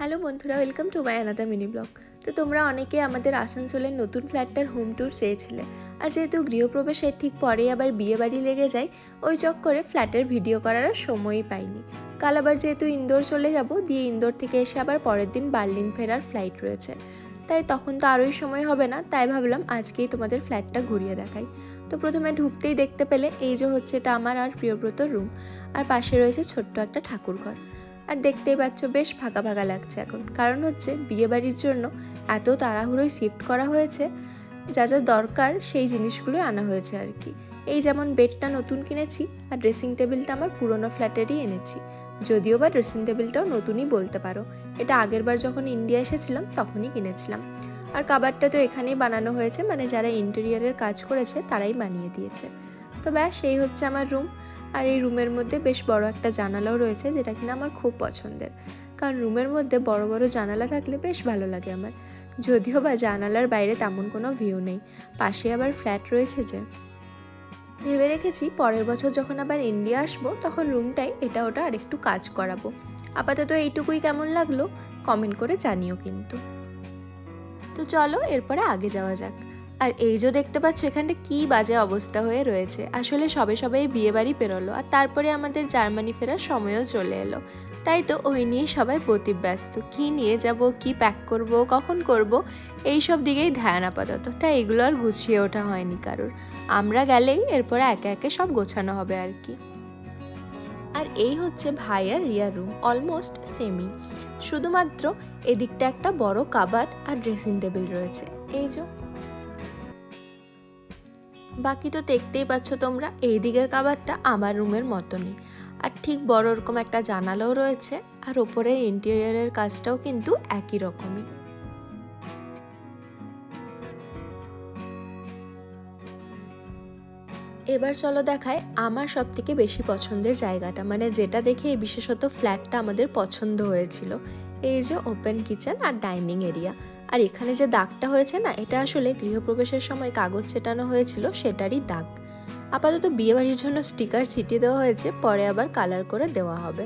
Hello বন্ধুরা welcome to my আনাদা mini blog তো তোমরা অনেকে আমাদের আসানসোলের নতুন ফ্ল্যাটটার হোম ট্যুর চেয়েছিলে। আর যেহেতু গৃহপ্রবেশের ঠিক পরেই আবার বিয়ে বাড়ি লেগে যায়, ওই চক্করে ফ্ল্যাটের ভিডিও করার আর সময়ই পাইনি। কাল আবার যেহেতু ইন্দোর চলে যাব, দিয়ে ইন্দোর থেকে এসে আবার পরের দিন বার্লিন ফেরার ফ্লাইট রয়েছে। তাই তখন তো আরোই সময় হবে না, তাই ভাবলাম আজকেই তোমাদের ফ্ল্যাটটা ঘুরিয়ে দেখাই। তো প্রথমে ঢুকতেই দেখতে পেলে এই যে হচ্ছে এটা আমার আর প্রিয়ব্রত রুম আর পাশে রয়েছে ছোট্ট একটা ঠাকুর ঘর আর দেখতেই পাচ্ছ বেশ ফাঁকা ফাঁকা লাগছে এখন। কারণ হচ্ছে বিয়েবাড়ির জন্য এত তাড়াহুড়োই শিফট করা হয়েছে, যা যা দরকার সেই জিনিসগুলো আনা হয়েছে আর কি। এই যেমন বেডটা নতুন কিনেছি আর ড্রেসিং টেবিলটা আমার পুরোনো ফ্ল্যাটেরই এনেছি। যদিও বা ড্রেসিং টেবিলটাও নতুনই বলতে পারো। এটা আগের বার যখন ইন্ডিয়া এসেছিলাম তখনই কিনেছিলাম। আর কাবারটা তো এখানেই বানানো হয়েছে মানে যারা ইন্টেরিয়ারের কাজ করেছে তারাই বানিয়ে দিয়েছে। তো ব্যাস সেই হচ্ছে আমার রুম আর এই রুমের মধ্যে বেশ বড় একটা জানালাও রয়েছে যেটা কিনা আমার খুব পছন্দের। কারণ রুমের মধ্যে বড় বড় জানালা থাকলে বেশ ভালো লাগে আমার। যদিও বা জানালার বাইরে তেমন কোনো ভিউ নেই। পাশে আবার ফ্ল্যাট রয়েছে যে। ভেবে রেখেছি পরের বছর যখন আবার ইন্ডিয়া আসব, তখন রুমটাই এটা ওটা আর একটু কাজ করাবো। আপাতত এইটুকুই কেমন লাগল? কমেন্ট করে জানিও কিন্তু। তো চলো, এরপরে আগে যাওয়া যাক। আর এই যে দেখতে পাচ্ছ, এখানটা কি বাজে অবস্থা হয়ে রয়েছে। আসলে সবে সবাই বিয়ে বাড়ি পেরোলো আর তারপরে আমাদের জার্মানি ফেরার সময়ও চলে এলো। তাই তো ওই নিয়ে সবাই ব্যস্ত কি নিয়ে যাব, কি প্যাক করব, কখন করব, এই সব দিকেই ধ্যান আপাতত। তাই এগুলো আর গুছিয়ে ওঠা হয়নি কারোর। আমরা গেলেই এরপরে একে একে সব গোছানো হবে আর কি। আর এই হচ্ছে ভাই আর রিয়ার রুম অলমোস্ট সেমি শুধুমাত্র এদিকটা একটা বড় কাবাট আর ড্রেসিং টেবিল রয়েছে। এই যে বাকি তো দেখতেই পাচ্ছ তোমরা, এই দিকের কাবারটা আমার রুমের মতনই। আর ঠিক বড় রকম একটা জানালাও রয়েছে, আর ওপরের ইন্টেরিয়ারের কাজটাও কিন্তু একই রকমই। এবার চলো দেখায় আমার সব থেকে বেশি পছন্দের জায়গাটা মানে যেটা দেখে বিশেষত ফ্ল্যাটটা আমাদের পছন্দ হয়েছিল। এই যে ওপেন কিচেন আর ডাইনিং এরিয়া আর এখানে যে দাগটা হয়েছে না, এটা আসলে গৃহপ্রবেশের সময় কাগজ ছেটানো হয়েছিল, সেটারই দাগ। আপাতত বিয়েবাড়ির জন্য স্টিকার ছিটিয়ে দেওয়া হয়েছে, পরে আবার কালার করে দেওয়া হবে।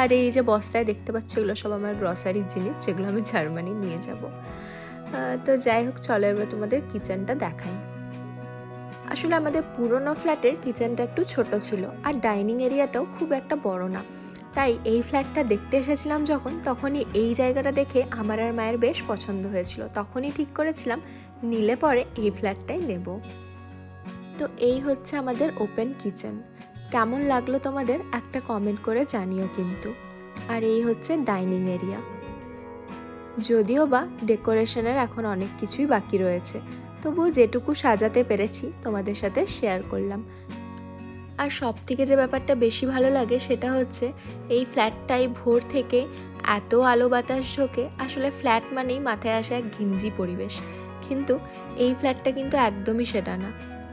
আর এই যে বস্তায় দেখতে পাচ্ছ, এগুলো সব আমার গ্রসারির জিনিস, যেগুলো আমি জার্মানি নিয়ে যাব। তো যাই হোক, চলো এবার তোমাদের কিচেনটা দেখাই। আসলে আমাদের পুরনো ফ্ল্যাটের কিচেনটা একটু ছোট ছিল, আর ডাইনিং এরিয়াটাও খুব একটা বড় না। তাই এই ফ্ল্যাটটা দেখতে এসেছিলাম যখন, তখনই এই জায়গাটা দেখে আমার আর মায়ের বেশ পছন্দ হয়েছিল। তখনই ঠিক করেছিলাম, নিলে পরে এই ফ্ল্যাটটাই নেব। তো এই হচ্ছে আমাদের ওপেন কিচেন কেমন লাগল তোমাদের? একটা কমেন্ট করে জানিও কিন্তু। আর এই হচ্ছে ডাইনিং এরিয়া যদিও বা ডেকোরেশনের এখন অনেক কিছুই বাকি রয়েছে তবু যেটুকু সাজাতে পেরেছি তোমাদের সাথে শেয়ার করলাম। আর সব থেকে যে ব্যাপারটা বেশি ভালো লাগে সেটা হচ্ছে এই ফ্ল্যাটটাই ভোর থেকে এত আলো বাতাস ঢোকে, আসলে ফ্ল্যাট মানেই মাথায় আসে এক ঘিঞ্জি পরিবেশ। কিন্তু এই ফ্ল্যাটটা কিন্তু একদমই সেটা না।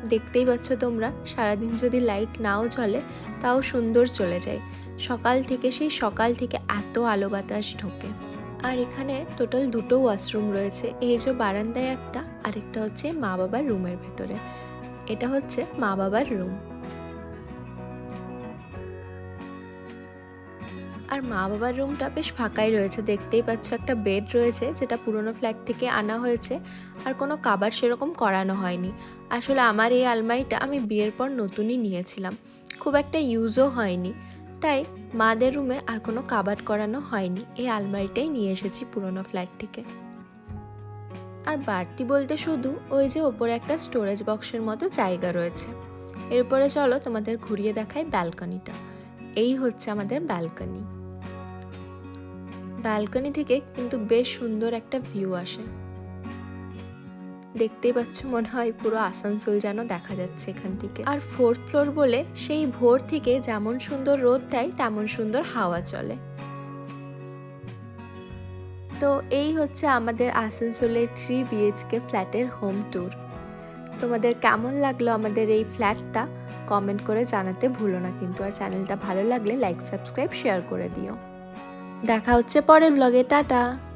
দেখতেই পাচ্ছ তোমরা, সারাদিন যদি লাইট নাও চলে তাও সুন্দর চলে যায়। সকাল থেকে, সেই সকাল থেকে এত আলো বাতাস ঢোকে। আর এখানে টোটাল দুটো ওয়াশরুম রয়েছে, এই যে বারান্দায় একটা, আরেকটা হচ্ছে মা বাবার রুমের ভেতরে। এটা হচ্ছে মা বাবার রুম। আর মা বাবার রুমটা বেশ ফাঁকাই রয়েছে। দেখতেই পাচ্ছ একটা বেড রয়েছে, যেটা পুরনো ফ্ল্যাট থেকে আনা হয়েছে আর কোনো কাবার সেরকম করানো হয়নি। আসলে আমার এই আলমারিটা আমি বিয়ের পর নতুনই নিয়েছিলাম। খুব একটা ইউজও হয়নি। তাই মাদের রুমে আর কোনো কাবাট করানো হয়নি। এই আলমারিটাই নিয়ে এসেছি পুরনো ফ্ল্যাট থেকে। আর বাড়তি বলতে শুধু ওই যে ওপরে একটা স্টোরেজ বক্সের মতো জায়গা রয়েছে। এরপরে চলো তোমাদের ঘুরিয়ে দেখাই ব্যালকনিটা এই হচ্ছে আমাদের ব্যালকনি ব্যালকনি থেকে কিন্তু বেশ সুন্দর একটা ভিউ আসে। দেখতেই পাচ্ছ, মনে হয় পুরো আসানসোল যেন দেখা যাচ্ছে এখান থেকে। আর ফোর্থ ফ্লোর বলে সেই ভোর থেকে যেমন সুন্দর রোদ দেয়, তেমন সুন্দর হাওয়া চলে। তো এই হচ্ছে আমাদের আসানসোলের থ্রি বিএইচকে ফ্ল্যাটের হোম ট্যুর তোমাদের কেমন লাগল আমাদের এই ফ্ল্যাটটা? কমেন্ট করে জানাতে ভুলো না কিন্তু। আর চ্যানেলটা ভালো লাগলে লাইক সাবস্ক্রাইব শেয়ার করে দিও। দেখা হচ্ছে পরের ব্লগে টাটা।